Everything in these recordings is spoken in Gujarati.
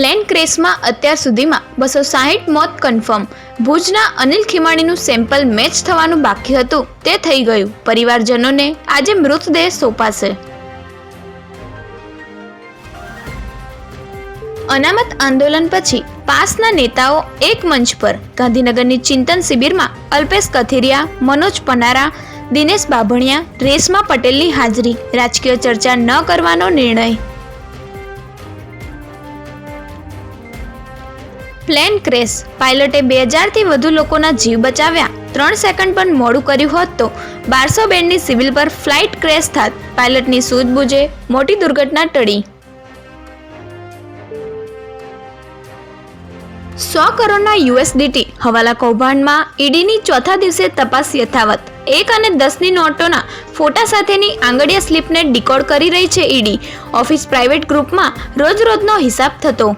પ્લેન ક્રેશમાં અત્યાર સુધીમાં બસો સાહીઠ મોત કન્ફર્મ. ભુજના અનિલ ખીમાણીનું સેમ્પલ મેચ થવાનું બાકી હતું. તે થઈ ગયું. પરિવારજનોને આજે મૃતદેહ સોંપાશે. અનામત આંદોલન પછી પાસના નેતાઓ એક મંચ પર. ગાંધીનગરની ચિંતન શિબિરમાં અલ્પેશ કથિરિયા, મનોજ પનારા, દિનેશ બાભણિયા, રેશમા પટેલની હાજરી. રાજકીય ચર્ચા ન કરવાનો નિર્ણય. પ્લેન ક્રેશ પાયલટે બે હજારથી વધુ લોકોના જીવ બચાવ્યા. ત્રણ સેકન્ડ પણ મોડું કર્યું હોત તો બારસો બેન્ડની સિવિલ પર ફ્લાઇટ ક્રેશ થાત. પાયલટની સૂઝબૂઝે મોટી દુર્ઘટના ટળી. સો કરોડના યુએસડીટી હવાલા કૌભાંડમાં ઈડીની ચોથા દિવસે તપાસ યથાવત. એક અને દસની નોટોના ફોટા સાથેની આંગળીયા સ્લીપને ડીકોડ કરી રહી છે ઈડી. ઓફિસ પ્રાઇવેટ ગ્રુપમાં રોજ રોજનો હિસાબ થતો.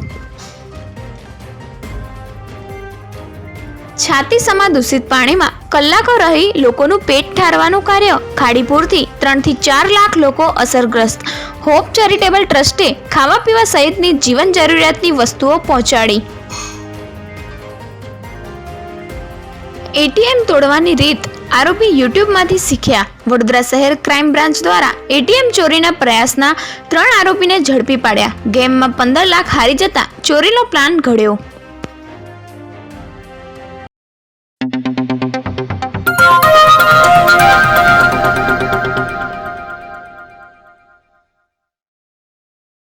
છાતી સમા દૂષિત પાણીમાં કલાકો રહી લોકોનું પેટ ઠારવાનું કાર્ય ખાડીપુરથી ત્રણથી ચાર લાખ લોકો અસરગ્રસ્ત. હોપ ચેરિટેબલ ટ્રસ્ટે ખાવા પીવા સહિતની જીવન જરૂરિયાતની વસ્તુઓ પહોંચાડી. એટીએમ તોડવાની રીત આરોપી યુટ્યુબમાંથી શીખ્યા. વડોદરા શહેર ક્રાઇમ બ્રાન્ચ દ્વારા એટીએમ ચોરીના પ્રયાસના ત્રણ આરોપીને ઝડપી પાડ્યા. ગેમમાં પંદર લાખ હારી જતા ચોરીનો પ્લાન ઘડ્યો.